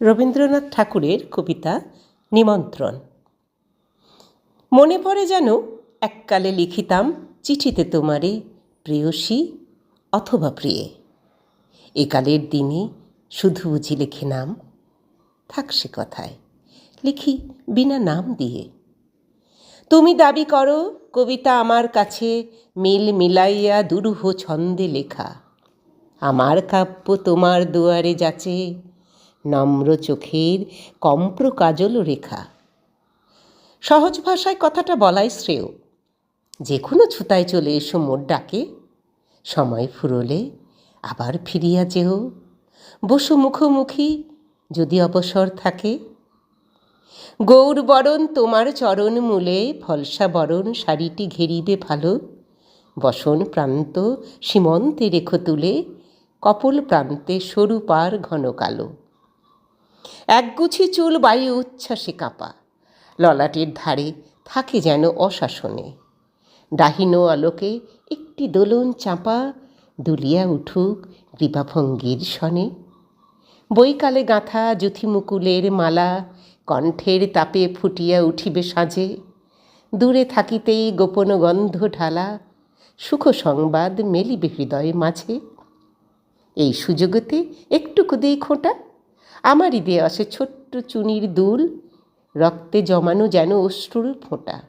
রবীন্দ্রনাথ ঠাকুরের কবিতা নিমন্ত্রণ। মনে পড়ে যেন এককালে লিখিতাম চিঠিতে তোমারে, প্রেয়সী অথবা প্রিয়ে। একালের দিনে শুধু বুঝি লিখে নাম, থাক সে কথায়, লিখি বিনা নাম দিয়ে। তুমি দাবি করো, কবিতা আমার কাছে মিল মিলাইয়া দুরূহ ছন্দে লেখা। আমার কাব্য তোমার দুয়ারে যাচে নম্র চোখের কম্প্র কাজল রেখা। সহজ ভাষায় কথাটা বলাই শ্রেয়। যে কোনো ছুতায় চলে এসো মোর ডাকে। সময় ফুরলে আবার ফিরিয়া যেও। বসু মুখোমুখি যদি অবসর থাকে। গৌর বরণ তোমার চরণ মূলে, ফলসা বরণ শাড়িটি ঘেরিবে ভালো। বসন প্রান্ত সীমন্তে রেখো তুলে, কপল প্রান্তে সরু পার ঘন কালো। একগুছি চুল বায়ু উচ্ছ্বাসে কাঁপা। ললাটের ধারে থাকে যেন অশাসনে। ডাহিন আলোকে একটি দোলন চাপা দুলিয়া উঠুক কৃপাভঙ্গির সনে। বৈকালে গাঁথা যুথিমুকুলের মালা কণ্ঠের তাপে ফুটিয়া উঠিবে সাজে। দূরে থাকিতেই গোপন গন্ধ ঢালা, সুখ সংবাদ মেলিবে হৃদয় মাঝে। এই সুযোগতে একটুকু দেই খোঁটা আমারই দিয়ে আসে ছোট্ট চুনির দুল, রক্তে জমানো যেন অশ্রুর ফোঁটা।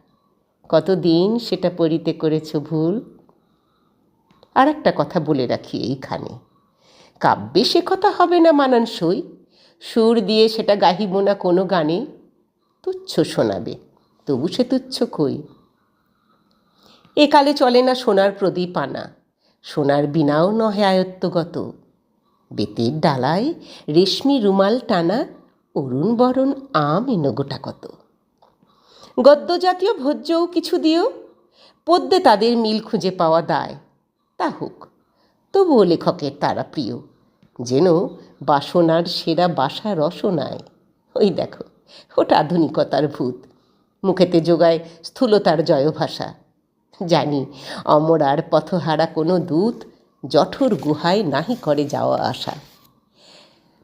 কতদিন সেটা পরিতে করেছ ভুল? আর একটা কথা বলে রাখি এইখানে। কাব্যে সে কথা হবে না মানানসই। সুর দিয়ে সেটা গাহিব না কোনো গানে। তুচ্ছ শোনাবে, তবু সে তুচ্ছ কই? একালে চলে না সোনার প্রদীপ আনা। সোনার বিনাও নহে আয়ত্তগত। বেতের ডালায় রেশমি রুমাল টানা অরুণ বরণ আম এনো গোটা কত। গদ্য জাতীয় ভোজ্যও কিছু দিও পদ্যে তাদের মিল খুঁজে পাওয়া দায়। তা হোক, তবুও লেখকের তারা প্রিয়, যেন বাসনার সেরা বাসা রসনায়। ওই দেখো, ওটা আধুনিকতার ভূত, মুখেতে যোগায় স্থূলতার জয়ভাষা। জানি অমর আর পথহারা কোনো দূত জঠর গুহায় নাহি করে যাওয়া আসা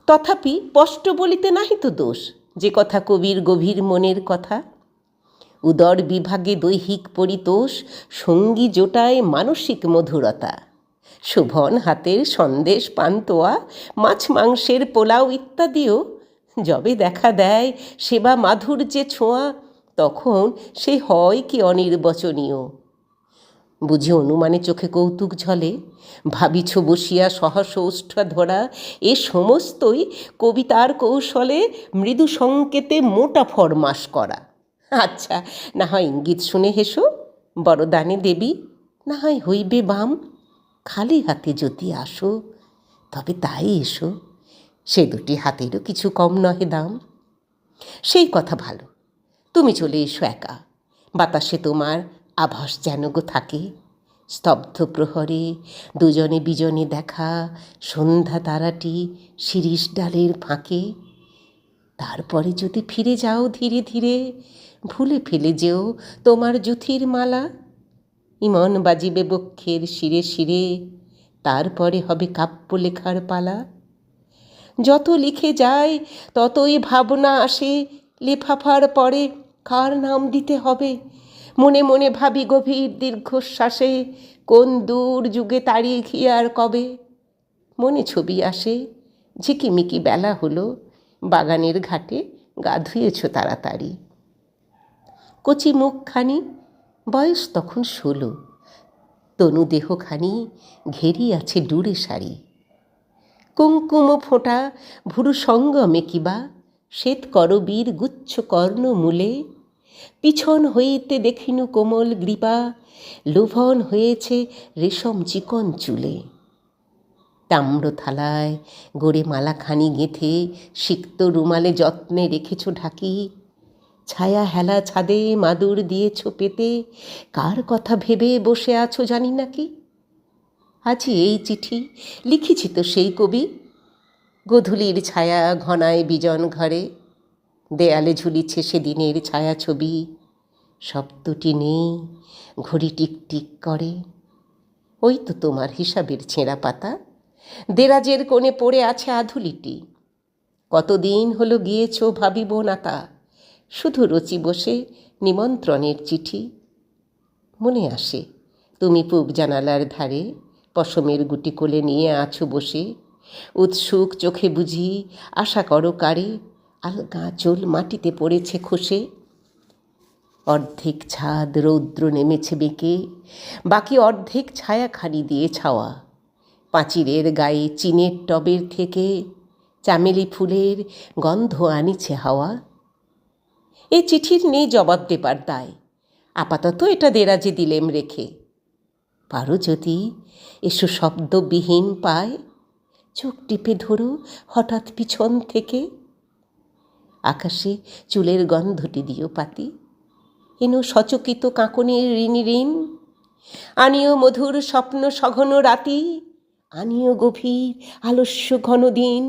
তথাপি স্পষ্ট বলিতে নাহি তো দোষ, যে কথা কবির গভীর মনের কথা? উদর বিভাগে দৈহিক পরিতোষ, সঙ্গী জোটায় মানসিক মধুরতা। শোভন হাতের সন্দেশ পান্তোয়া, মাছ মাংসের পোলাও ইত্যাদিও যবে দেখা দেয় সেবা মাধুর যে ছোঁয়া, তখন সে হয় কি অনির্বচনীয়? বুঝি অনুমানে চোখে কৌতুক ঝলে। ভাবিছ বসিয়া সহস সহসৌষ্ঠা ধরা, এ সমস্তই কবিতার কৌশলে মৃদু সংকেতে মোটা ফরমাস করা। আচ্ছা না হয় ইঙ্গিত শুনে হেসো বড়দানে দেবী, না হয় হইবে বাম। খালি হাতে যদি আসো, তবে তাই এসো। সে দুটি হাতেরও কিছু কম নহে দাম। সেই কথা ভালো। তুমি চলে এসো একা। বাতাসে তোমার আভাস যেন গো থাকে। স্তব্ধ প্রহরে, দুজনে বিজনে দেখা, সন্ধ্যা তারাটি শিরিষ ডালের ফাঁকে। তারপরে যদি ফিরে যাও ধীরে ধীরে, ভুলে ফেলে যেও তোমার জুথির মালা। ইমন বাজিবে বক্ষের শিরে শিরে, তারপরে হবে কাব্য লেখার পালা। যত লিখে যায়, ততই ভাবনা আসে, লেফাফার পরে কার নাম দিতে হবে? মনে মনে ভাবি গভীর দীর্ঘশ্বাসে, কোন দূর যুগে তাড়িয়ে খিয়ার কবে? মনে ছবি আসে, ঝিকিমিকি বেলা হলো, বাগানের ঘাটে গা ধুয়েছ তাড়াতাড়ি। কচি মুখখানি, বয়স তখন ষোলো, তনু দেহখানি ঘেরি আছে ডুরে শাড়ি। কুঙ্কুম ফোঁটা ভুরু সঙ্গমে কিবা শ্বেত করবীর গুচ্ছ কর্ণ মূলে পিছন হইতে দেখিনু কোমল গ্রীপা, লোভন হয়েছে রেশম চিকন চুলে। তাম্র থালায় গড়ে মালাখানি গেঁথে সিক্ত রুমালে যত্নে রেখেছ ঢাকি, ছায়া হেলা ছাদে মাদুর দিয়েছ পেতে, কার কথা ভেবে বসে আছো জানি নাকি আজি এই চিঠি লিখেছি তো সেই কবি, গধূলির ছায়া ঘনায় বিজন ঘরে। দেয়ালে ঝুলিছে সেদিনের ছায়া ছবি সপ্তটি নেই, ঘড়ি টিকটিক করে। ওই তো তোমার হিসাবের ছেঁড়া পাতা। দেরাজের কোণে পড়ে আছে আধুলিটি। কতদিন হলো গিয়েছ ভাবিব না তা শুধু রচি বসে নিমন্ত্রণের চিঠি। মনে আসে, তুমি পূব জানালার ধারে পশমের গুটি কোলে নিয়ে আছো বসে। উৎসুক চোখে বুঝি আশা করো কারে। আলগা চোল মাটিতে পড়েছে খসে। অর্ধেক ছাদ রৌদ্র নেমেছে বেঁকে, বাকি অর্ধেক ছায়া ছায়াখানি দিয়ে ছাওয়া। পাঁচিরের গায়ে চিনের টবের থেকে চামেলি ফুলের গন্ধ আনিছে হাওয়া। এ চিঠির নেই জবাব দেবার দায়, আপাতত এটা দেরাজে দিলেম রেখে। পারো যদি এসো শব্দবিহীন পায়, চোখ টিপে ধরো হঠাৎ পিছন থেকে। আকাশে চুলের গন্ধটি দিও পাতি। এনো সচকিত কাঁকনের ঋণ ঋণ। আনিও মধুর স্বপ্ন সঘন রাতি। আনিও গভীর আলস্য ঘন দিন।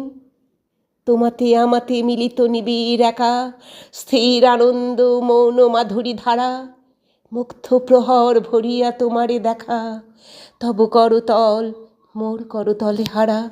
তোমাতে আমাতে মিলিত নিবিড় একা, স্থির আনন্দ মৌন মাধুরী ধারা। মুগ্ধ প্রহর ভরিয়া তোমারে দেখা, তব করতল মোর করতলে হারা।